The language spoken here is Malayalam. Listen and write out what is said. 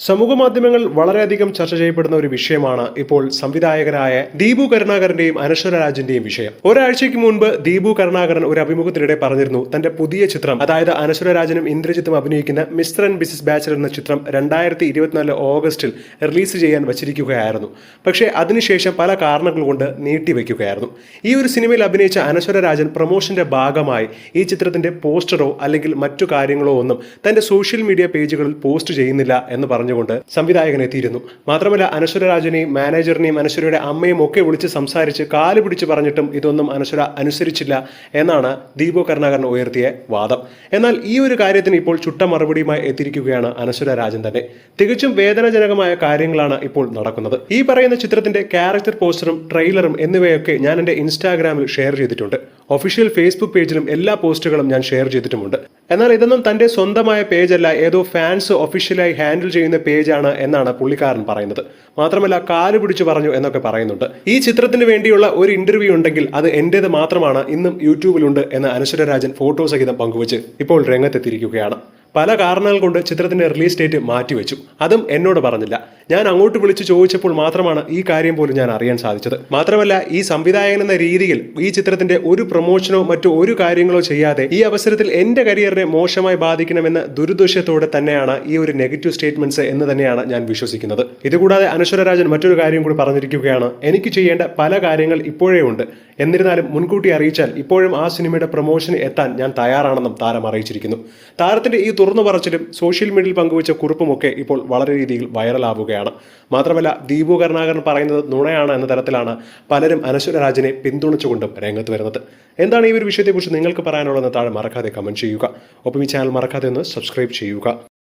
സമൂഹ മാധ്യമങ്ങൾ വളരെയധികം ചർച്ച ചെയ്യപ്പെടുന്ന ഒരു വിഷയമാണ് ഇപ്പോൾ സംവിധായകനായ ദീപു കരുണാകരന്റെയും അനശ്വര രാജിന്റെയും വിഷയം. ഒരാഴ്ചയ്ക്ക് മുൻപ് ദീപു കരുണാകരൻ ഒരു അഭിമുഖത്തിനിടെ പറഞ്ഞിരുന്നു തന്റെ പുതിയ ചിത്രം അതായത് അനശ്വര രാജനും ഇന്ദ്രജിത്തും അഭിനയിക്കുന്ന മിസ്റ്റർ ആൻഡ് ബിസിസ് ബാച്ചലർ എന്ന ചിത്രം രണ്ടായിരത്തി ഇരുപത്തിനാല് ഓഗസ്റ്റിൽ റിലീസ് ചെയ്യാൻ വച്ചിരിക്കുകയായിരുന്നു. പക്ഷേ അതിനുശേഷം പല കാരണങ്ങൾ കൊണ്ട് നീട്ടിവെക്കുകയായിരുന്നു. ഈ ഒരു സിനിമയിൽ അഭിനയിച്ച അനശ്വര രാജൻ പ്രൊമോഷന്റെ ഭാഗമായി ഈ ചിത്രത്തിന്റെ പോസ്റ്ററോ അല്ലെങ്കിൽ മറ്റു കാര്യങ്ങളോ ഒന്നും തന്റെ സോഷ്യൽ മീഡിയ പേജുകളിൽ പോസ്റ്റ് ചെയ്യുന്നില്ല എന്ന് പറഞ്ഞുകൊണ്ട് സംവിധായകൻ എത്തിയിരുന്നു. മാത്രമല്ല അനശ്വര രാജനെയും മാനേജറിനെയും അനശ്വരയുടെ അമ്മയും ഒക്കെ വിളിച്ച് സംസാരിച്ച് കാൽ പിടിച്ച് പറഞ്ഞിട്ടും ഇതൊന്നും അനശ്വര അനുസരിച്ചില്ല എന്നാണ് ദീപു കരുണാകരൻ ഉയർത്തിയ വാദം. എന്നാൽ ഈ ഒരു കാര്യത്തിന് ഇപ്പോൾ ചുട്ട മറുപടിയുമായി എത്തിയിരിക്കുകയാണ് അനശ്വര രാജൻ തന്നെ. തികച്ചും വേദനാജനകമായ കാര്യങ്ങളാണ് ഇപ്പോൾ നടക്കുന്നത്. ഈ പറയുന്ന ചിത്രത്തിന്റെ ക്യാരക്ടർ പോസ്റ്ററും ട്രെയിലറും എന്നിവയൊക്കെ ഞാൻ എന്റെ ഇൻസ്റ്റാഗ്രാമിൽ ഷെയർ ചെയ്തിട്ടുണ്ട്. ഒഫീഷ്യൽ ഫേസ്ബുക്ക് പേജിലും എല്ലാ പോസ്റ്റുകളും ഞാൻ ഷെയർ ചെയ്തിട്ടുമുണ്ട്. എന്നാൽ ഇതൊന്നും തന്റെ സ്വന്തമായ പേജല്ല. ഏതോ ഫാൻസ് ഒഫീഷ്യലായി ഹാൻഡിൽ ചെയ്യുന്ന പേജാണ് എന്നാണ് പുള്ളിക്കാരൻ പറയുന്നത്. മാത്രമല്ല കാൽ പിടിച്ചു പറഞ്ഞു എന്നൊക്കെ പറയുന്നുണ്ട്. ഈ ചിത്രത്തിന് വേണ്ടിയുള്ള ഒരു ഇന്റർവ്യൂ ഉണ്ടെങ്കിൽ അത് എന്റേത് മാത്രമാണ്. ഇന്നും യൂട്യൂബിലുണ്ട് എന്ന് അനശ്വര രാജൻ ഫോട്ടോ സഹിതം പങ്കുവച്ച് ഇപ്പോൾ രംഗത്തെത്തിയിരിക്കുകയാണ്. പല കാരണങ്ങൾ കൊണ്ട് ചിത്രത്തിന്റെ റിലീസ് ഡേറ്റ് മാറ്റിവെച്ചു. അതും എന്നോട് പറഞ്ഞില്ല. ഞാൻ അങ്ങോട്ട് വിളിച്ചു ചോദിച്ചപ്പോൾ മാത്രമാണ് ഈ കാര്യം പോലും ഞാൻ അറിയാൻ സാധിച്ചത്. മാത്രമല്ല ഈ സംവിധായകൻ എന്ന രീതിയിൽ ഈ ചിത്രത്തിന്റെ ഒരു പ്രൊമോഷനോ മറ്റോ ഒരു കാര്യങ്ങളോ ചെയ്യാതെ ഈ അവസരത്തിൽ എന്റെ കരിയറിനെ മോശമായി ബാധിക്കണമെന്ന ദുരുദ്ദേശത്തോടെ തന്നെയാണ് ഈ ഒരു നെഗറ്റീവ് സ്റ്റേറ്റ്മെന്റ്സ് എന്ന് തന്നെയാണ് ഞാൻ വിശ്വസിക്കുന്നത്. ഇതുകൂടാതെ അനശ്വര രാജൻ മറ്റൊരു കാര്യം കൂടി പറഞ്ഞിരിക്കുകയാണ്. എനിക്ക് ചെയ്യേണ്ട പല കാര്യങ്ങൾ ഇപ്പോഴേ ഉണ്ട്. എന്നിരുന്നാലും മുൻകൂട്ടി അറിയിച്ചാൽ ഇപ്പോഴും ആ സിനിമയുടെ പ്രൊമോഷന് എത്താൻ ഞാൻ തയ്യാറാണെന്നും താരം അറിയിച്ചിരിക്കുന്നു. താരത്തിന്റെ ഈ തുറന്നു പറച്ചിലും സോഷ്യൽ മീഡിയയിൽ പങ്കുവച്ച കുറിപ്പുമൊക്കെ ഇപ്പോൾ വളരെ രീതിയിൽ വൈറലാവുകയാണ് മാത്രമല്ല ദീപു കരുണാകരൻ പറയുന്നത് നുണയാണ് എന്ന തരത്തിലാണ് പലരും അനശ്വര രാജനെ പിന്തുണച്ചുകൊണ്ടും രംഗത്ത് വരുന്നത്. എന്താണ് ഈ ഒരു വിഷയത്തെക്കുറിച്ച് നിങ്ങൾക്ക് പറയാനുള്ളതെന്ന് താഴെ മറക്കാതെ കമന്റ് ചെയ്യുക. ഒപ്പം ഈ ചാനൽ മറക്കാതെ ഒന്ന് സബ്സ്ക്രൈബ് ചെയ്യുക.